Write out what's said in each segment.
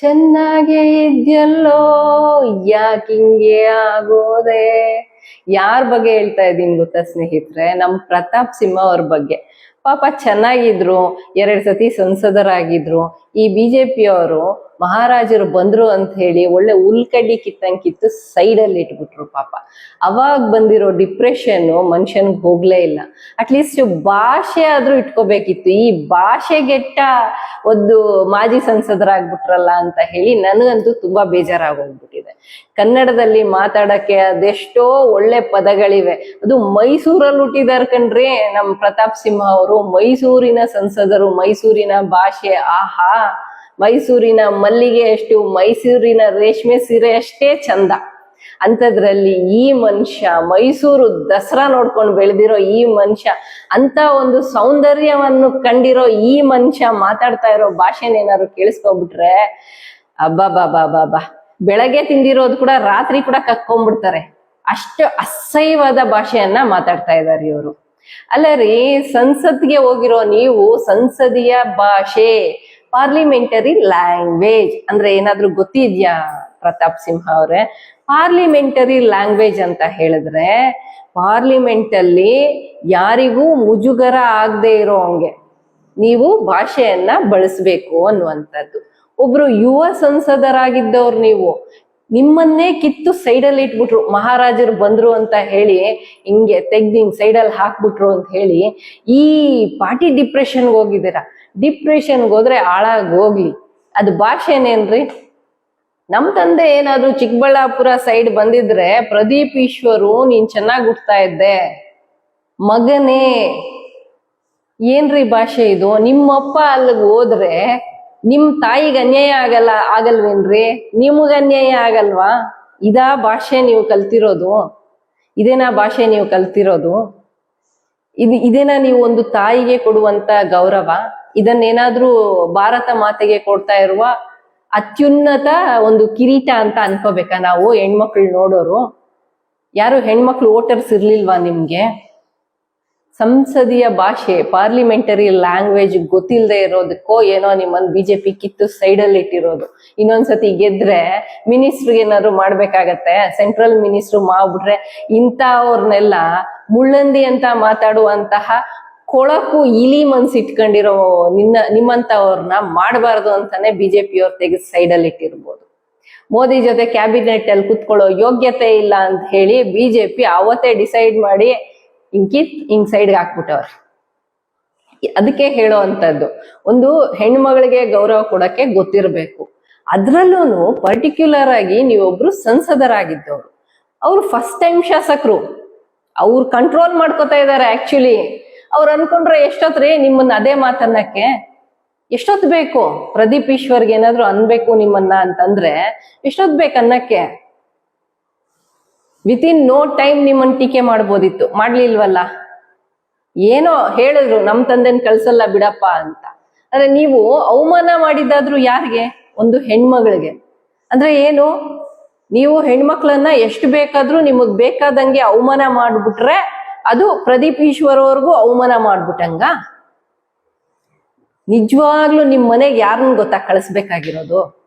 ಚೆನ್ನಾಗೇ ಇದ್ಯಲ್ಲೋ? ಯಾಕಿಂಗೆ ಆಗೋದೆ? ಯಾರ ಬಗ್ಗೆ ಹೇಳ್ತಾ ಇದ್ದೀನಿ ಗೊತ್ತಾ ಸ್ನೇಹಿತರೆ? ನಮ್ ಪ್ರತಾಪ್ ಸಿಂಹ ಅವ್ರ ಬಗ್ಗೆ. ಪಾಪ ಚೆನ್ನಾಗಿದ್ರು, ಎರಡ್ ಸತಿ ಸಂಸದರಾಗಿದ್ರು. ಈ ಬಿಜೆಪಿ ಅವರು ಮಹಾರಾಜರು ಬಂದ್ರು ಅಂತ ಹೇಳಿ ಒಳ್ಳೆ ಉಲ್ಕಡ್ಡಿ ಕಿತ್ತಂಗ್ ಕಿತ್ತು ಸೈಡ್ ಅಲ್ಲಿ ಇಟ್ಬಿಟ್ರು ಪಾಪ. ಅವಾಗ ಬಂದಿರೋ ಡಿಪ್ರೆಷನ್ ಮನುಷ್ಯನ್ಗೆ ಹೋಗ್ಲೇ ಇಲ್ಲ. ಅಟ್ಲೀಸ್ಟ್ ಭಾಷೆ ಆದ್ರೂ ಇಟ್ಕೋಬೇಕಿತ್ತು. ಈ ಭಾಷೆಗೆಟ್ಟ ಒಂದು ಮಾಜಿ ಸಂಸದರಾಗ್ಬಿಟ್ರಲ್ಲ ಅಂತ ಹೇಳಿ ನನಗಂತೂ ತುಂಬಾ ಬೇಜಾರಾಗೋಗ್ಬಿಟ್ಟಿದೆ ಕನ್ನಡದಲ್ಲಿ ಮಾತಾಡಕ್ಕೆ ಅದೆಷ್ಟೋ ಒಳ್ಳೆ ಪದಗಳಿವೆ. ಅದು ಮೈಸೂರಲ್ಲಿ ಹುಟ್ಟಿದಾರ್ ಕಣ್ರಿ ನಮ್ ಪ್ರತಾಪ್ ಸಿಂಹ ಅವರು. ಮೈಸೂರಿನ ಸಂಸದರು, ಮೈಸೂರಿನ ಭಾಷೆ, ಆಹಾ. ಮೈಸೂರಿನ ಮಲ್ಲಿಗೆ ಅಷ್ಟು, ಮೈಸೂರಿನ ರೇಷ್ಮೆ ಸೀರೆ ಅಷ್ಟೇ ಚಂದ. ಅಂಥದ್ರಲ್ಲಿ ಈ ಮನುಷ್ಯ, ಮೈಸೂರು ದಸರಾ ನೋಡ್ಕೊಂಡು ಬೆಳೆದಿರೋ ಈ ಮನುಷ್ಯ ಅಂತ ಒಂದು ಸೌಂದರ್ಯವನ್ನು ಕಂಡಿರೋ ಈ ಮನುಷ್ಯ ಮಾತಾಡ್ತಾ ಇರೋ ಭಾಷೆನೇನಾದ್ರು ಕೇಳಿಸ್ಕೊಬಿಟ್ರೆ ಅಬ್ಬಾ ಬಾ ಬಾ ಬಾ ಬಾ ಬೆಳಗ್ಗೆ ತಿಂದಿರೋದು ಕೂಡ ರಾತ್ರಿ ಕೂಡ ಕಕ್ಕೊಂಡ್ಬಿಡ್ತಾರೆ ಅಷ್ಟು ಅಸಹ್ಯವಾದ ಭಾಷೆಯನ್ನ ಮಾತಾಡ್ತಾ ಇದ್ದಾರೆ ಇವರು. ಅಲ್ಲ ರೀ, ಸಂಸತ್ಗೆ ಹೋಗಿರೋ ನೀವು ಸಂಸದೀಯ ಭಾಷೆ ಪಾರ್ಲಿಮೆಂಟರಿ ಲ್ಯಾಂಗ್ವೇಜ್ ಅಂದ್ರೆ ಏನಾದ್ರೂ ಗೊತ್ತಿದ್ಯಾ ಪ್ರತಾಪ್ ಸಿಂಹ ಅವರೇ? ಪಾರ್ಲಿಮೆಂಟರಿ ಲ್ಯಾಂಗ್ವೇಜ್ ಅಂತ ಹೇಳಿದ್ರೆ ಪಾರ್ಲಿಮೆಂಟ್ ಅಲ್ಲಿ ಯಾರಿಗೂ ಮುಜುಗರ ಆಗದೆ ಇರೋ ಹಂಗೆ. ನೀವು ಭಾಷೆಯನ್ನ ಬಳಸಬೇಕು ಅನ್ನುವಂಥದ್ದು. ಒಬ್ರು ಯುವ ಸಂಸದರಾಗಿದ್ದವ್ರು ನೀವು, ನಿಮ್ಮನ್ನೇ ಕಿತ್ತು ಸೈಡಲ್ಲಿ ಇಟ್ಬಿಟ್ರು. ಮಹಾರಾಜರು ಬಂದ್ರು ಅಂತ ಹೇಳಿ, ಹಿಂಗೆ ತೆಗ್ದು ಹಿಂಗೆ ಸೈಡಲ್ಲಿ ಹಾಕ್ಬಿಟ್ರು ಅಂತ ಹೇಳಿ, ಈ ಪಾರ್ಟಿ ಡಿಪ್ರೆಷನ್ಗೆ ಹೋಗಿದ್ದೀರಾ? ಡಿಪ್ರೆಷನ್ಗೆ ಹೋದ್ರೆ ಹಾಳಾಗಿ ಹೋಗ್ಲಿ. ಅದು ಭಾಷೆನೇನ್ರಿ ನಮ್ಮ ತಂದೆ ಏನಾದ್ರು ಚಿಕ್ಕಬಳ್ಳಾಪುರ ಸೈಡ್ ಬಂದಿದ್ರೆ, ಪ್ರದೀಪ್ ಈಶ್ವರು, ನೀನ್ ಚೆನ್ನಾಗಿ ಹುಡ್ತಾ ಇದ್ದೆ. ಮಗನೇ. ಏನ್ರಿ ಭಾಷೆ ಇದು? ನಿಮ್ಮಪ್ಪ ಅಲ್ಲಿಗೆ ಹೋದ್ರೆ ನಿಮ್ ತಾಯಿಗೆ ಅನ್ಯಾಯ ಆಗಲ್ಲ, ಆಗಲ್ವೇನ್ರಿ? ನಿಮಗ ಅನ್ಯಾಯ ಆಗಲ್ವಾ? ಇದಾ ಭಾಷೆ ನೀವು ಕಲ್ತಿರೋದು. ಇದೇನಾ ಭಾಷೆ ನೀವು ಕಲ್ತಿರೋದು? ಇದು, ಇದೇನಾ ನೀವು ಒಂದು ತಾಯಿಗೆ ಕೊಡುವಂತ ಗೌರವ? ಇದನ್ನೇನಾದ್ರೂ ಭಾರತ ಮಾತೆಗೆ ಕೊಡ್ತಾ ಇರುವ ಅತ್ಯುನ್ನತ ಒಂದು ಕಿರೀಟ ಅಂತ ಅನ್ಕೋಬೇಕಾ ನಾವು ಹೆಣ್ಮಕ್ಳು ನೋಡೋರು? ಯಾರು ಹೆಣ್ಮಕ್ಳು ವೋಟರ್ಸ್ ಇರ್ಲಿಲ್ವಾ ನಿಮ್ಗೆ? ಸಂಸದೀಯ ಭಾಷೆ ಪಾರ್ಲಿಮೆಂಟರಿ ಲ್ಯಾಂಗ್ವೇಜ್ ಗೊತ್ತಿಲ್ಲದೆ ಇರೋದಕ್ಕೋ ಏನೋ ನಿಮ್ಮನ್ ಬಿಜೆಪಿ ಕಿತ್ತು ಸೈಡಲ್ಲಿ ಇಟ್ಟಿರೋದು. ಇನ್ನೊಂದ್ಸತಿ ಗೆದ್ರೆ ಮಿನಿಸ್ಟ್ರಿಗೆ ಏನಾದ್ರು ಮಾಡ್ಬೇಕಾಗತ್ತೆ ಸೆಂಟ್ರಲ್ ಮಿನಿಸ್ಟ್ರು ಮಾಡ್ಬಿಟ್ರೆ ಇಂಥವ್ರನ್ನೆಲ್ಲ ಮುಳ್ಳಂದಿ ಅಂತ ಮಾತಾಡುವಂತಹ ಕೊಳಕು ಇಲಿ ಮನ್ಸು ಇಟ್ಕೊಂಡಿರೋ ನಿನ್ನ ನಿಮ್ಮಂತವ್ರನ್ನ ಮಾಡಬಾರ್ದು ಅಂತಾನೆ ಬಿಜೆಪಿ ಅವ್ರು ತೆಗೆದು ಸೈಡಲ್ಲಿ ಇಟ್ಟಿರ್ಬೋದು. ಮೋದಿ ಜೊತೆ ಕ್ಯಾಬಿನೆಟ್ ಅಲ್ಲಿ ಕುತ್ಕೊಳ್ಳೋ ಯೋಗ್ಯತೆ ಇಲ್ಲ ಅಂತ ಹೇಳಿ ಬಿಜೆಪಿ ಅವತ್ತೇ ಡಿಸೈಡ್ ಮಾಡಿ ಹಿಂಗ್ ಕಿತ್ ಹಿಂಗ್ ಸೈಡ್ಗೆ ಹಾಕ್ಬಿಟ್ಟವ್ರು. ಅದಕ್ಕೆ ಹೇಳೋ ಅಂತದ್ದು. ಒಂದು ಹೆಣ್ಮಗಳಿಗೆ ಗೌರವ ಕೊಡಕ್ಕೆ ಗೊತ್ತಿರಬೇಕು. ಅದ್ರಲ್ಲೂ ಪರ್ಟಿಕ್ಯುಲರ್ ಆಗಿ ನೀವೊಬ್ರು ಸಂಸದರಾಗಿದ್ದವ್ರು. ಅವ್ರು ಫಸ್ಟ್ ಟೈಮ್ ಶಾಸಕರು. ಅವ್ರು ಕಂಟ್ರೋಲ್ ಮಾಡ್ಕೋತಾ ಇದಾರೆ ಆಕ್ಚುಲಿ ಅವ್ರು ಅನ್ಕೊಂಡ್ರೆ ಎಷ್ಟೊತ್ರಿ ನಿಮ್ಮನ್ನ ಅದೇ ಮಾತನ್ನಕ್ಕೆ? ಎಷ್ಟೊತ್ ಬೇಕು? ಪ್ರದೀಪ್ ಈಶ್ವರ್ಗೆ ಏನಾದ್ರು ಅನ್ಬೇಕು ನಿಮ್ಮನ್ನ ಅಂತಂದ್ರೆ, ಎಷ್ಟೊತ್ ಬೇಕು ಅನ್ನಕ್ಕೆ? ವಿತ್ ಇನ್ ನೋ ಟೈಮ್ ನಿಮ್ಮನ್ನು ಟೀಕೆ ಮಾಡ್ಬೋದಿತ್ತು. ಮಾಡ್ಲಿಲ್ವಲ್ಲ? ಏನೋ ಹೇಳಿದ್ರು ನಮ್ಮ ತಂದೆನ್ ಕಳ್ಸಲ್ಲ ಬಿಡಪ್ಪ ಅಂತ. ಅಂದ್ರೆ ನೀವು ಅವಮಾನ ಮಾಡಿದ್ದಾದ್ರೂ ಯಾರಿಗೆ? ಒಂದು ಹೆಣ್ಮಗಳಿಗೆ. ಅಂದ್ರೆ ಏನು? ನೀವು ಹೆಣ್ಮಕ್ಳನ್ನ ಎಷ್ಟು ಬೇಕಾದ್ರೂ ನಿಮಗ್ ಬೇಕಾದಂಗೆ ಅವಮಾನ ಮಾಡ್ಬಿಟ್ರೆ ಅದು ಪ್ರದೀಪ್ ಈಶ್ವರ್ ಅವಮಾನ ಮಾಡ್ಬಿಟ್ಟಂಗ? ನಿಜವಾಗ್ಲೂ ನಿಮ್ ಮನೆಗೆ ಯಾರನ್ನ ಗೊತ್ತಾ ಕಳಿಸ್ಬೇಕಾಗಿರೋದು?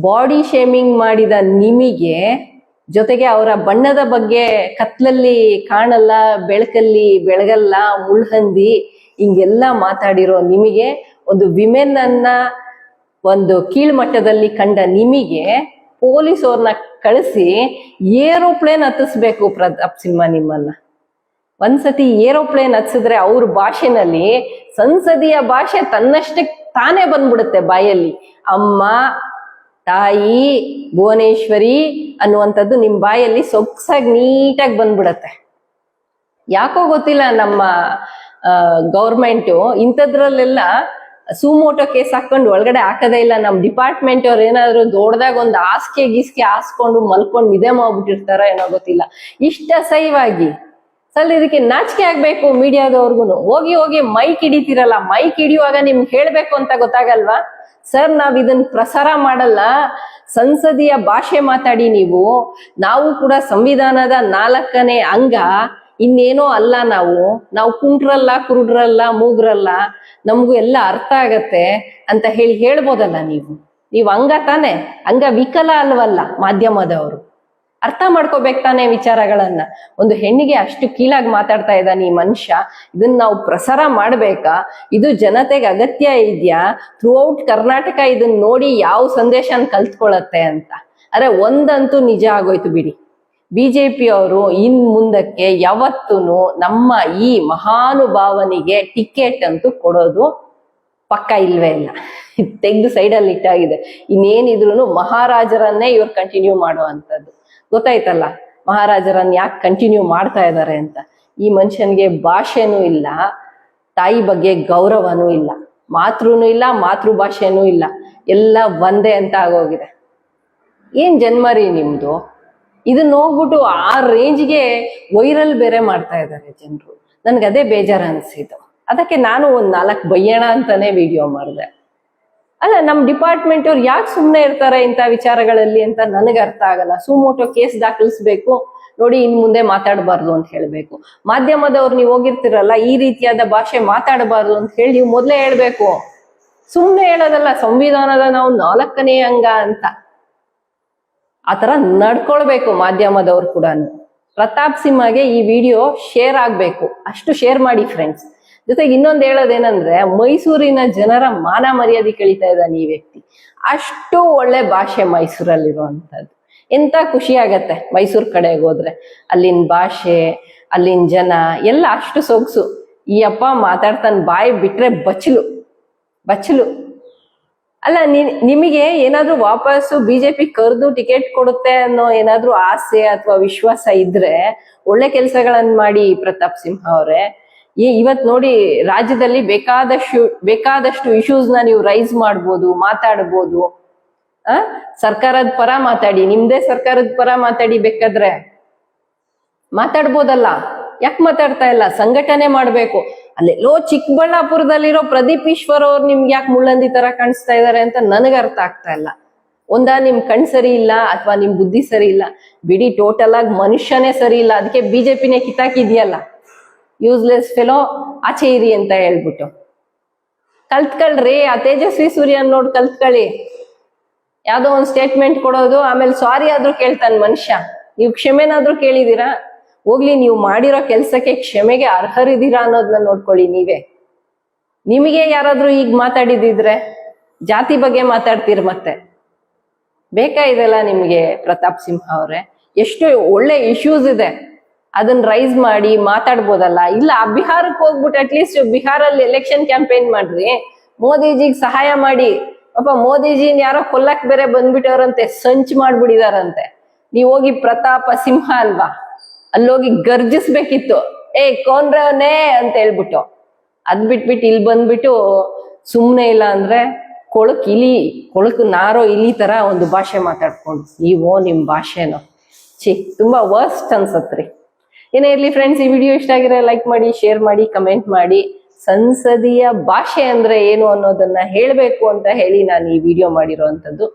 ಬಾಡಿ ಶೇಮಿಂಗ್ ಮಾಡಿದ ನಿಮಗೆ ಜೊತೆಗೆ ಅವರ ಬಣ್ಣದ ಬಗ್ಗೆ ಕತ್ಲಲ್ಲಿ ಕಾಣಲ್ಲ, ಬೆಳಕಲ್ಲಿ ಬೆಳಗಲ್ಲ, ಮುಳ್ಹಂದಿ ಹಿಂಗೆಲ್ಲ ಮಾತಾಡಿರೋ ನಿಮಗೆ ಒಂದು ವಿಮೆನ್ ಅನ್ನ ಒಂದು ಕೀಳ್ಮಟ್ಟದಲ್ಲಿ ಕಂಡ ನಿಮಗೆ ಪೊಲೀಸ್ ಅವ್ರನ್ನ ಕಳಿಸಿ ಏರೋಪ್ಲೇನ್ ಹತ್ತಿಸ್ಬೇಕು ಪ್ರತಾಪ್ ಸಿಂಹ ನಿಮ್ಮನ್ನ. ಒಂದ್ಸತಿ ಏರೋಪ್ಲೇನ್ ಹತ್ಸಿದ್ರೆ ಅವ್ರ ಭಾಷೆನಲ್ಲಿ ಸಂಸದೀಯ ಭಾಷೆ ತನ್ನಷ್ಟಕ್ಕೆ ತಾನೇ ಬಂದ್ಬಿಡುತ್ತೆ ಬಾಯಲ್ಲಿ. ಅಮ್ಮ ತಾಯಿ ಭುವನೇಶ್ವರಿ ಅನ್ನುವಂಥದ್ದು ನಿಮ್ ಬಾಯಲ್ಲಿ ಸೊಗ್ಸಾಗಿ ನೀಟಾಗಿ ಬಂದ್ಬಿಡತ್ತೆ. ಯಾಕೋ ಗೊತ್ತಿಲ್ಲ ನಮ್ಮ ಗೌರ್ಮೆಂಟು ಇಂಥದ್ರಲ್ಲೆಲ್ಲ ಸುಮೋಟೋ ಕೇಸ್ ಹಾಕೊಂಡು ಒಳಗಡೆ ಹಾಕದೇ ಇಲ್ಲ. ನಮ್ಮ ಡಿಪಾರ್ಟ್ಮೆಂಟ್ ಅವ್ರು ಏನಾದ್ರು ದೊಡ್ಡದಾಗ ಒಂದು ಆಸ್ಕೆ ಗೀಸ್ಕೆ ಹಾಸ್ಕೊಂಡು ಮಲ್ಕೊಂಡು ನಿದ್ದೆ ಮಾಡ್ಬಿಟ್ಟಿರ್ತಾರ ಏನೋ ಗೊತ್ತಿಲ್ಲ. ಇಷ್ಟ ಅಸಹ್ಯವಾಗಿ ಸಲ್ ಇದಕ್ಕೆ ನಾಚಿಕೆ ಆಗ್ಬೇಕು ಮೀಡಿಯಾದವ್ರಿಗೂ ಹೋಗಿ ಹೋಗಿ ಮೈಕ್ ಹಿಡಿತೀರಲ್ಲ. ಮೈಕ್ ಹಿಡಿಯುವಾಗ ನಿಮ್ಗೆ ಹೇಳ್ಬೇಕು ಅಂತ ಗೊತ್ತಾಗಲ್ವಾ? ಸರ್, ನಾವ್ ಪ್ರಸಾರ ಮಾಡಲ್ಲ. ಸಂಸದೀಯ ಭಾಷೆ ಮಾತಾಡಿ ನೀವು. ನಾವು ಕೂಡ ಸಂವಿಧಾನದ ನಾಲ್ಕನೇ ಅಂಗ. ಇನ್ನೇನೋ ಅಲ್ಲ ನಾವು. ನಾವು ಕುಂಟ್ರಲ್ಲ ಕುರುಡ್ರಲ್ಲ, ಮೂಗ್ರಲ್ಲ. ನಮಗೂ ಎಲ್ಲ ಅರ್ಥ ಆಗತ್ತೆ ಅಂತ ಹೇಳಿ ಹೇಳ್ಬೋದಲ್ಲ ನೀವು? ನೀವು ಅಂಗ ತಾನೆ. ಅಂಗ ವಿಕಲ ಅಲ್ವಲ್ಲ ಮಾಧ್ಯಮದವರು. ಅರ್ಥ ಮಾಡ್ಕೋಬೇಕು ತಾನೇ ವಿಚಾರಗಳನ್ನ. ಒಂದು ಹೆಣ್ಣಿಗೆ ಅಷ್ಟು ಕೀಳಾಗಿ ಮಾತಾಡ್ತಾ ಇದ್ದಾನೆ ಈ ಮನುಷ್ಯ, ಇದನ್ನ ನಾವು ಪ್ರಸಾರ ಮಾಡ್ಬೇಕಾ? ಇದು ಜನತೆಗೆ ಅಗತ್ಯ ಇದೆಯಾ? ಥ್ರೂ ಔಟ್ ಕರ್ನಾಟಕ ಇದನ್ನ ನೋಡಿ ಯಾವ ಸಂದೇಶನ ಕಲ್ತ್ಕೊಳತ್ತೆ ಅಂತ. ಅರೆ, ಒಂದಂತೂ ನಿಜ ಆಗೋಯ್ತು ಬಿಡಿ. ಬಿಜೆಪಿ ಅವರು ಇನ್ ಮುಂದಕ್ಕೆ ಯಾವತ್ತೂ ನಮ್ಮ ಈ ಮಹಾನುಭಾವನಿಗೆ ಟಿಕೆಟ್ ಅಂತೂ ಕೊಡೋದು ಪಕ್ಕ ಇಲ್ವೇ ಇಲ್ಲ. ತೆಗ್ದು ಸೈಡಲ್ಲಿ ಇಟ್ಟಾಗಿದೆ. ಇನ್ನೇನಿದ್ರು ಮಹಾರಾಜರನ್ನೇ ಇವ್ರು ಕಂಟಿನ್ಯೂ ಮಾಡುವಂಥದ್ದು. ಗೊತ್ತಾಯ್ತಲ್ಲ, ಮಹಾರಾಜರನ್ನ ಯಾಕೆ ಕಂಟಿನ್ಯೂ ಮಾಡ್ತಾ ಇದ್ದಾರೆ ಅಂತ. ಈ ಮನುಷ್ಯನಿಗೆ ಭಾಷೆನೂ ಇಲ್ಲ, ತಾಯಿ ಬಗ್ಗೆ ಗೌರವನೂ ಇಲ್ಲ, ಮಾತೃನೂ ಇಲ್ಲ, ಮಾತೃಭಾಷೆನೂ ಇಲ್ಲ, ಎಲ್ಲ ಒಂದೇ ಅಂತ ಆಗೋಗಿದೆ. ಏನ್ ಜನ್ಮ ರೀ ನಿಮ್ದು? ಇದನ್ನ ಹೋಗ್ಬಿಟ್ಟು ಆ ರೇಂಜ್ಗೆ ವೈರಲ್ ಬೇರೆ ಮಾಡ್ತಾ ಇದ್ದಾರೆ ಜನರು. ನನ್ಗೆ ಅದೇ ಬೇಜಾರು ಅನಿಸಿತು ಅದಕ್ಕೆ ನಾನು ಒಂದು ನಾಲ್ಕು ಬಯ್ಯೋಣ ಅಂತಾನೆ ವಿಡಿಯೋ ಮಾಡಿದೆ. ಅಲ್ಲ, ನಮ್ ಡಿಪಾರ್ಟ್ಮೆಂಟ್ ಅವ್ರು ಯಾಕೆ ಸುಮ್ಮನೆ ಇರ್ತಾರೆ ಇಂಥ ವಿಚಾರಗಳಲ್ಲಿ ಅಂತ ನನಗೆ ಅರ್ಥ ಆಗಲ್ಲ. ಸುಮೋಟೋ ಕೇಸ್ ದಾಖಲಿಸ್ಬೇಕು. ನೋಡಿ, ಇನ್ ಮುಂದೆ ಮಾತಾಡಬಾರ್ದು ಅಂತ ಹೇಳ್ಬೇಕು. ಮಾಧ್ಯಮದವ್ರು ನೀವು ಹೋಗಿರ್ತಿರಲ್ಲ, ಈ ರೀತಿಯಾದ ಭಾಷೆ ಮಾತಾಡಬಾರ್ದು ಅಂತ ಹೇಳಿ ನೀವು ಮೊದಲೇ ಹೇಳ್ಬೇಕು. ಸುಮ್ಮನೆ ಹೇಳೋದಲ್ಲ, ಸಂವಿಧಾನದ ನಾವು ನಾಲ್ಕನೇ ಅಂಗ ಅಂತ. ಆತರ ನಡ್ಕೊಳ್ಬೇಕು ಮಾಧ್ಯಮದವ್ರು ಕೂಡ ಪ್ರತಾಪ್ ಸಿಂಹಗೆ ಈ ವಿಡಿಯೋ ಶೇರ್ ಆಗ್ಬೇಕು. ಅಷ್ಟು ಶೇರ್ ಮಾಡಿ ಫ್ರೆಂಡ್ಸ್ ಜೊತೆಗೆ ಇನ್ನೊಂದು ಹೇಳೋದೇನಂದ್ರೆ, ಮೈಸೂರಿನ ಜನರ ಮಾನ ಮರ್ಯಾದೆ ಕಳೀತಾ ಇದ್ದಾನೆ ಈ ವ್ಯಕ್ತಿ. ಅಷ್ಟು ಒಳ್ಳೆ ಭಾಷೆ ಮೈಸೂರಲ್ಲಿರುವಂಥದ್ದು. ಎಂತ ಖುಷಿ ಆಗತ್ತೆ ಮೈಸೂರು ಕಡೆಗೆ ಹೋದ್ರೆ. ಅಲ್ಲಿನ ಭಾಷೆ, ಅಲ್ಲಿನ ಜನ, ಎಲ್ಲ ಅಷ್ಟು ಸೊಗಸು. ಈ ಅಪ್ಪ ಮಾತಾಡ್ತಾನೆ ಬಾಯಿ ಬಿಟ್ರೆ ಬಚ್ಚಲು ಬಚ್ಚಲು. ಅಲ್ಲ ನಿಮಗೆ ಏನಾದ್ರೂ ವಾಪಸ್ಸು ಬಿಜೆಪಿ ಕರೆದು ಟಿಕೆಟ್ ಕೊಡುತ್ತೆ ಅನ್ನೋ ಏನಾದ್ರೂ ಆಸೆ ಅಥವಾ ವಿಶ್ವಾಸ ಇದ್ರೆ, ಒಳ್ಳೆ ಕೆಲಸಗಳನ್ನ ಮಾಡಿ ಪ್ರತಾಪ್ ಸಿಂಹ ಅವರೇ ಈ ಇವತ್ ನೋಡಿ ರಾಜ್ಯದಲ್ಲಿ ಬೇಕಾದಷ್ಟು ಬೇಕಾದಷ್ಟು ಇಶ್ಯೂಸ್ನ ನೀವು ರೈಸ್ ಮಾಡ್ಬೋದು, ಮಾತಾಡ್ಬೋದು. ಆ? ಸರ್ಕಾರದ ಪರ ಮಾತಾಡಿ. ನಿಮ್ದೇ ಸರ್ಕಾರದ ಪರ ಮಾತಾಡಿ ಬೇಕಾದ್ರೆ. ಮಾತಾಡ್ಬೋದಲ್ಲ? ಯಾಕೆ ಮಾತಾಡ್ತಾ ಇಲ್ಲ? ಸಂಘಟನೆ ಮಾಡ್ಬೇಕು. ಅಲ್ಲೆಲ್ಲೋ ಚಿಕ್ಕಬಳ್ಳಾಪುರದಲ್ಲಿರೋ ಪ್ರದೀಪ್ ಈಶ್ವರ್ ಅವ್ರು ನಿಮ್ಗೆ ಯಾಕೆ ಮುಳ್ಳಂದಿ ತರ ಕಾಣಿಸ್ತಾ ಇದಾರೆ ಅಂತ ನನಗೆ ಅರ್ಥ ಆಗ್ತಾ ಇಲ್ಲ. ಒಂದ ನಿಮ್ ಕಣ್ ಸರಿ ಇಲ್ಲ ಅಥವಾ ನಿಮ್ ಬುದ್ಧಿ ಸರಿ ಇಲ್ಲ. ಬಿಡಿ ಟೋಟಲ್ ಆಗಿ ಮನುಷ್ಯನೇ ಸರಿ ಇಲ್ಲ. ಅದಕ್ಕೆ ಬಿಜೆಪಿನೇ ಕಿತ್ತಾಕಿದ್ಯಲ್ಲ. ಯೂಸ್ಲೆಸ್ ಫೆಲೋ ಆಚೆ ಇರಿ ಅಂತ ಹೇಳ್ಬಿಟ್ಟು. ಕಲ್ತ್ಕಳ್ರಿ ಆ ತೇಜಸ್ವಿ ಸೂರ್ಯನ್ ನೋಡ್ ಕಲ್ತ್ಕಳಿ. ಯಾವ್ದೋ ಒಂದ್ ಸ್ಟೇಟ್ಮೆಂಟ್ ಕೊಡೋದು, ಆಮೇಲೆ ಸಾರಿ ಆದ್ರೂ ಕೇಳ್ತಾನೆ ಮನುಷ್ಯ. ನೀವು ಕ್ಷಮೆನಾದ್ರೂ ಕೇಳಿದೀರಾ? ಹೋಗ್ಲಿ, ನೀವು ಮಾಡಿರೋ ಕೆಲ್ಸಕ್ಕೆ ಕ್ಷಮೆಗೆ ಅರ್ಹರಿದ್ದೀರಾ ಅನ್ನೋದನ್ನ ನೋಡ್ಕೊಳ್ಳಿ ನೀವೇ. ನಿಮಗೆ ಯಾರಾದ್ರೂ ಈಗ ಮಾತಾಡಿದಿದ್ರೆ, ಜಾತಿ ಬಗ್ಗೆ ಮಾತಾಡ್ತೀರ ಮತ್ತೆ. ಬೇಕಾ ಇದೆಲ್ಲ ನಿಮ್ಗೆ ಪ್ರತಾಪ್ ಸಿಂಹ ಅವರೇ? ಎಷ್ಟು ಒಳ್ಳೆ ಇಶ್ಯೂಸ್ ಇದೆ. ಅದನ್ನ ರೈಸ್ ಮಾಡಿ ಮಾತಾಡ್ಬೋದಲ್ಲ? ಇಲ್ಲ, ಬಿಹಾರಕ್ಕೆ ಹೋಗ್ಬಿಟ್ಟು ಅಟ್ಲೀಸ್ಟ್ ಬಿಹಾರಲ್ಲಿ ಎಲೆಕ್ಷನ್ ಕ್ಯಾಂಪೇನ್ ಮಾಡ್ರಿ. ಮೋದಿಜಿಗ್ ಸಹಾಯ ಮಾಡಿ. ಪಾಪ ಮೋದಿಜಿನ್ ಯಾರೋ ಕೊಲ್ಲಕ್ ಬೇರೆ ಬಂದ್ಬಿಟ್ಟವ್ರಂತೆ, ಸಂಚ್ ಮಾಡ್ಬಿಡಿದಾರಂತೆ. ನೀವ್ ಹೋಗಿ ಪ್ರತಾಪ ಸಿಂಹ ಅಲ್ವಾ? ಅಲ್ಲೋಗಿ ಗರ್ಜಿಸ್ಬೇಕಿತ್ತು. ಏ, ಕೋನ್ರವನೇ ಅಂತ ಹೇಳ್ಬಿಟ್ಟು. ಅದ್ ಬಿಟ್ಬಿಟ್ಟು ಇಲ್ಲಿ ಬಂದ್ಬಿಟ್ಟು ಸುಮ್ನೆ ಇಲ್ಲ ಅಂದ್ರೆ ಕೊಳಕ್ ಇಲಿ, ಕೊಳಕ್ ನಾರೋ ಇಲಿ ತರ ಒಂದು ಭಾಷೆ ಮಾತಾಡ್ಕೊಂಡು ನೀವೋ ನಿಮ್ ಭಾಷೆನೋ. ಛೀ, ತುಂಬಾ ವರ್ಸ್ಟ್ ಅನ್ಸತ್ರಿ. ಏನೇ ಇರ್ಲಿ ಫ್ರೆಂಡ್ಸ್ ಈ ವಿಡಿಯೋ ಇಷ್ಟ ಆಗಿರೋ ಲೈಕ್ ಮಾಡಿ ಶೇರ್ ಮಾಡಿ ಕಮೆಂಟ್ ಮಾಡಿ. ಸಂಸದೀಯ ಭಾಷೆ ಅಂದ್ರೆ ಏನು ಅನ್ನೋದನ್ನ ಹೇಳಬೇಕು ಅಂತ ಹೇಳಿ ನಾನು ಈ ವಿಡಿಯೋ ಮಾಡಿರೋವಂಥದ್ದು.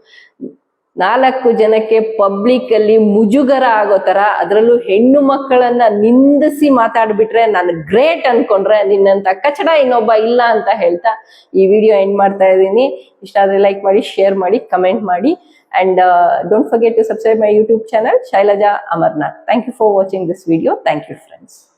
ನಾಲ್ಕು ಜನಕ್ಕೆ ಪಬ್ಲಿಕ್ ಅಲ್ಲಿ ಮುಜುಗರ ಆಗೋ ತರ, ಅದರಲ್ಲೂ ಹೆಣ್ಣು ಮಕ್ಕಳನ್ನ ನಿಂದಿಸಿ ಮಾತಾಡ್ಬಿಟ್ರೆ ನಾನು ಗ್ರೇಟ್ ಅನ್ಕೊಂಡ್ರೆ ನಿನ್ನಂತ ಕಚಡ ಇನ್ನೊಬ್ಬ ಇಲ್ಲ ಅಂತ ಹೇಳ್ತಾ ಈ ವಿಡಿಯೋ ಎಂಡ್ ಮಾಡ್ತಾ ಇದ್ದೀನಿ. ಇಷ್ಟ ಆದ್ರೆ ಲೈಕ್ ಮಾಡಿ ಶೇರ್ ಮಾಡಿ ಕಮೆಂಟ್ ಮಾಡಿ. And uh, don't forget to subscribe my YouTube channel, Shailaja amarna Thank you for watching this video. Thank you, friends.